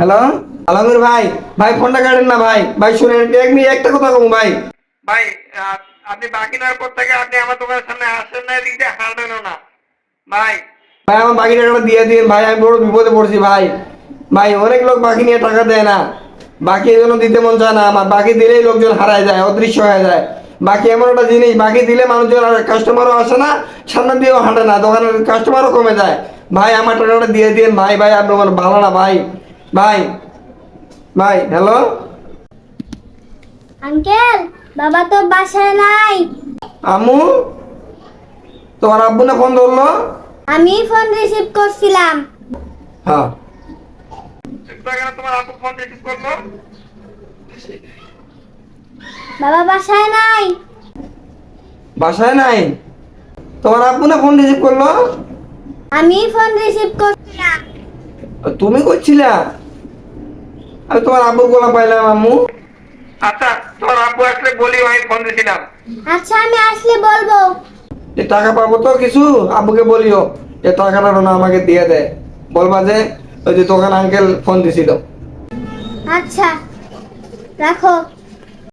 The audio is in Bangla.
হ্যালো? আলমগীর ভাই ভাই ফোনটা কাটেন না ভাই। ভাই শুনেন এক মিনিট একটা কথা কম ভাই। ভাই আপনি বাকি নেওয়ার পর থেকে আপনি আমার দোকানের সামনে আসেন না এদিক দিয়ে হাঁটেনও না। ভাই। ভাই আমার বাকি টাকাটা দিয়ে দিন। ভাই আমি বড় বিপদে পড়ছি ভাই। ভাই অনেক লোক বাকি নিয়ে টাকা দেয় না। বাকি এই জন্য দিতে মন চায় না আমার। বাকি দিলেই লোকজন হারায় যায় অদৃশ্য হয়ে যায়। বাকি এমন একটা জিনিস বাকি দিলে মানুষজন আর কাস্টমারও আসে না সামনে দিয়েও হাঁটে না দোকানের কাস্টমারও কমে যায়। ভাই আমার টাকাটা দিয়ে দিন। ভাই ভাই আপনি ভালো না ভাই। ভাই ভাই হ্যালো? আঙ্কেল বাবা তো বাসায় নাই। আম্মু তোমার আব্বু না ফোন ধরলো? আমি ফোন রিসিভ করছিলাম। হ্যাঁ। তোমার আব্বু ফোন রিসিভ করল বাবা বাসায় নাই। বাসায় নাই? তোমার আব্বু না ফোন রিসিভ করল? আমি ফোন রিসিভ করছিলাম। তুমি করছিলা? আমি তোমার আব্বু গোলাম পাইলাম আম্মু। আচ্ছা তোমার আব্বু আসলে বলি আমি ফোন দিছিলাম। আচ্ছা আমি আসলে বলব। যে টাকা পাবো তো কিছু আব্বুকে বলিও। যে টাকাটা না আমাকে দিয়ে দে বলবা যে ওই যে দোকান আঙ্কেল ফোন দিছিল। আচ্ছা রাখো।